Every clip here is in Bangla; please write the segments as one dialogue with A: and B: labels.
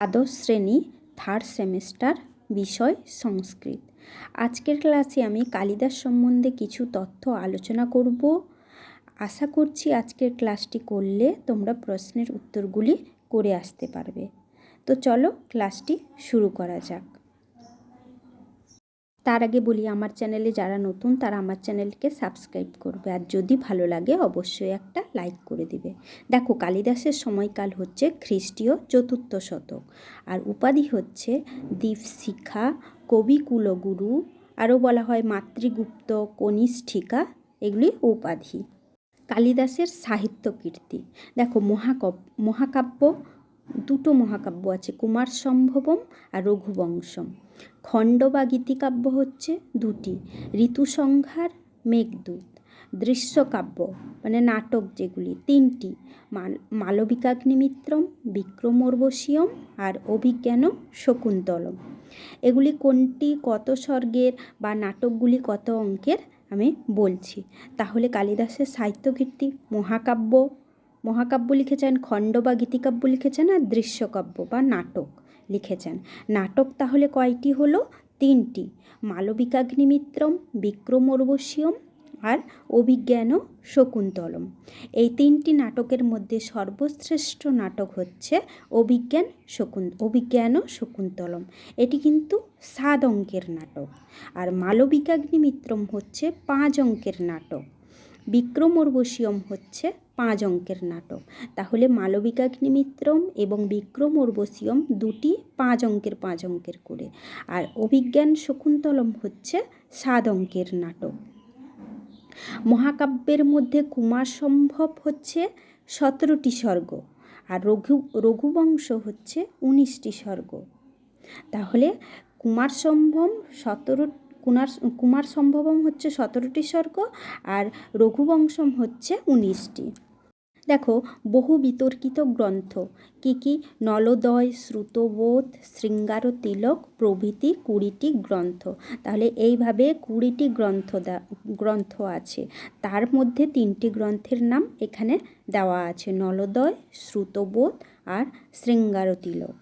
A: দ্বাদশ শ্রেণি থার্ড সেমিস্টার বিষয় সংস্কৃত। আজকের ক্লাসে আমি কালিদাস সম্বন্ধে কিছু তথ্য আলোচনা করব। আশা করছি আজকের ক্লাসটি করলে তোমরা প্রশ্নের উত্তরগুলি করে আসতে পারবে। তো চলো ক্লাসটি শুরু করা যাক। তার আগে বলি, আমার চ্যানেলে যারা নতুন, তারা আমার চ্যানেলকে সাবস্ক্রাইব করবে। আর যদি ভালো লাগে, অবশ্যই একটা লাইক করে দিবে। দেখো, কালিদাসের সময়কাল হচ্ছে খ্রিস্টীয় চতুর্থ শতক। আর উপাধি হচ্ছে দীপশিখা কবিকুলগুরু আরও বলা হয় মাতৃগুপ্ত, কনিষ্ঠিকা, এগুলি উপাধি। কালিদাসের সাহিত্য কীর্তি। দেখো, মহাকব, মহাকাব্য দুটো মহাকাব্য আছে কুমার সম্ভবম আর রঘুবংশম। খণ্ড বা গীতিকাব্য হচ্ছে দুটি, ঋতুসংহার, মেঘদূত। দৃশ্যকাব্য মানে নাটক যেগুলি, তিনটি মাল মালবিকাগ্নিমিত্রম, বিক্রমোর্বশীয়ম আর অভিজ্ঞান শকুন্তলম। এগুলি কোনটি, কত স্বর্গের বা নাটকগুলি কত অঙ্কের আমি বলছি। তাহলে কালিদাসের সাহিত্যকীর্তি, মহাকাব্য মহাকাব্য লিখেছেন, খণ্ড বা গীতিকাব্য লিখেছেন আর দৃশ্যকাব্য বা নাটক লিখেছেন। নাটক তাহলে কয়টি হলো? তিনটি। মালবিকাগ্নিমিত্রম, বিক্রমোর্বশীয়ম আর অভিজ্ঞান শকুন্তলম। এই তিনটি নাটকের মধ্যে সর্বশ্রেষ্ঠ নাটক হচ্ছে অভিজ্ঞান শকুন অভিজ্ঞান শকুন্তলম। এটি কিন্তু সাত অঙ্কের নাটক। আর মালবিকাগ্নিমিত্রম হচ্ছে পাঁচ অঙ্কের নাটক। বিক্রমোর্বশীয়ম হচ্ছে পাঁচ অঙ্কের নাটক। তাহলে মালবিকাগ্নিমিত্রম এবং বিক্রমোর্বশীয়ম দুটি পাঁচ অঙ্কের পাঁচ অঙ্কের করে। আর অভিজ্ঞান শকুন্তলম হচ্ছে সাত অঙ্কের নাটক। মহাকাব্যের মধ্যে কুমার সম্ভব হচ্ছে সতেরোটি স্বর্গ আর রঘু, রঘুবংশ হচ্ছে উনিশটি স্বর্গ। তাহলে কুমার সম্ভব সতেরো কুমার কুমার সম্ভবম হচ্ছে সতেরোটি স্বর্গ আর রঘুবংশম হচ্ছে উনিশটি। দেখো, বহু বিতর্কিত গ্রন্থ। কি কি? নলোদয়, শ্রুতবোধ শৃঙ্গার তিলক প্রভৃতি কুড়িটি গ্রন্থ। তাহলে এইভাবে কুড়িটি গ্রন্থ গ্রন্থ আছে। তার মধ্যে তিনটি গ্রন্থের নাম এখানে দেওয়া আছে। নলোদয়, শ্রুতবোধ আর শৃঙ্গার তিলক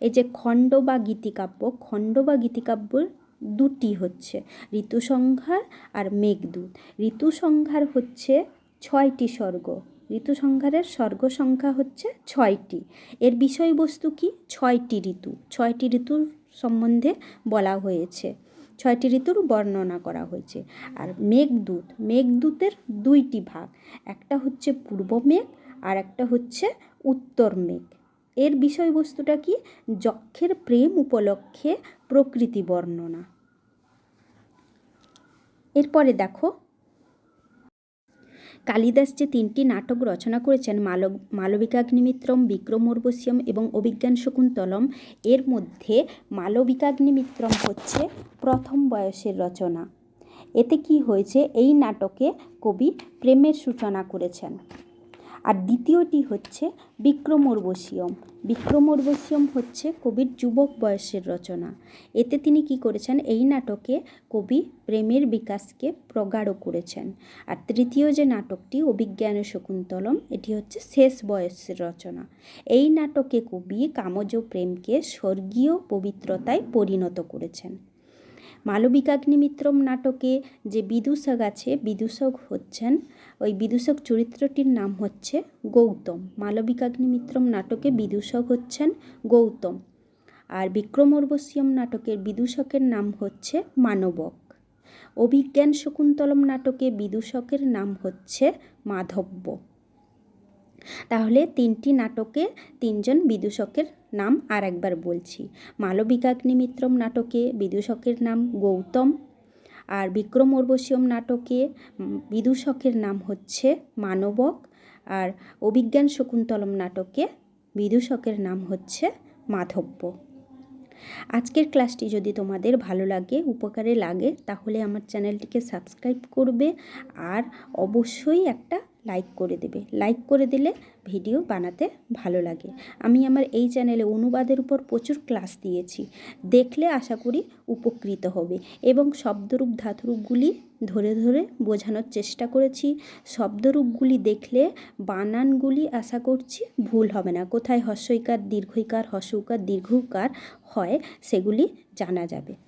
A: এই যে খণ্ড বা গীতিকাব্য, খণ্ড বা গীতিকাব্যের দুটি হচ্ছে ঋতুসংহার আর মেঘদূত। ঋতুসংহার হচ্ছে ছয়টি স্বর্গ। ঋতুসংহারের স্বর্গ সংখ্যা হচ্ছে ছয়টি। এর বিষয়বস্তু কি? ছয়টি ঋতু। ছয়টি ঋতুর সম্বন্ধে বলা হয়েছে। ছয়টি ঋতুর বর্ণনা করা হয়েছে। আর মেঘদূত, মেঘদূতের দুইটি ভাগ। একটা হচ্ছে পূর্ব মেঘ আর একটা হচ্ছে উত্তর মেঘ। এর বিষয়বস্তুটা কি? যক্ষের প্রেম উপলক্ষে প্রকৃতি বর্ণনা। এরপরে দেখো, কালিদাস যে তিনটি নাটক রচনা করেছেন মাল মালবিকাগ্নিমিত্রম, বিক্রমোর্বশীয়ম এবং অভিজ্ঞান শকুন্তলম, এর মধ্যে মালবিকাগ্নিমিত্রম হচ্ছে প্রথম বয়সের রচনা। এতে কি হয়েছে? এই নাটকে কবি প্রেমের সূচনা করেছেন। আর দ্বিতীয়টি হচ্ছে বিক্রমোর্বশীয়ম। বিক্রমোর্বশীয়ম হচ্ছে কবির যুবক বয়সের রচনা। এতে তিনি কি করেছেন? এই নাটকে কবি প্রেমের বিকাশকে প্রগাঢ় করেছেন। আর তৃতীয় যে নাটকটি, অভিজ্ঞান শকুন্তলম, এটি হচ্ছে শেষ বয়সের রচনা। এই নাটকে কবি কামজ প্রেমকে স্বর্গীয় পবিত্রতায় পরিণত করেছেন। মালবিকাগ্নিমিত্রম নাটকে যে বিদূষক আছে, বিদূষক হচ্ছেন ওই বিদূষক চরিত্রটির নাম হচ্ছে গৌতম। মালবিকাগ্নিমিত্রম নাটকে বিদূষক হচ্ছেন গৌতম আর বিক্রমোর্বশীয়ম নাটকের বিদূষকের নাম হচ্ছে মানবক। অভিজ্ঞান শকুন্তলম নাটকে বিদূষকের নাম হচ্ছে মাধব্য। তাহলে তিনটি নাটকে তিনজন বিদূষকের নাম আর একবার বলছি মালবিকাগ্নিমিত্রম নাটকে বিদূষকের নাম গৌতম আর বিক্রম উর্বশীয়ম নাটকে বিদূষকের নাম হচ্ছে মানবক। আর অভিজ্ঞান শকুন্তলম নাটকে বিদূষকের নাম হচ্ছে মাধব্য। আজকের ক্লাসটি যদি তোমাদের ভালো লাগে, উপকারে লাগে, তাহলে আমার চ্যানেলটিকে সাবস্ক্রাইব করবে আর অবশ্যই একটা লাইক করে দেবে। লাইক করে দিলে ভিডিও বানাতে ভালো লাগে। আমি আমার এই চ্যানেলে অনুবাদের উপর প্রচুর ক্লাস দিয়েছি। দেখলে আশা করি উপকৃত হবে এবং শব্দরূপ ধাতুরূপগুলি ধরে ধরে বোঝানোর চেষ্টা করেছি। শব্দরূপগুলি দেখলে বানানগুলি আশা করছি ভুল হবে না। কোথায় হস্যইকার, দীর্ঘইকার, হস্যকার, দীর্ঘকার হয় সেগুলি জানা যাবে।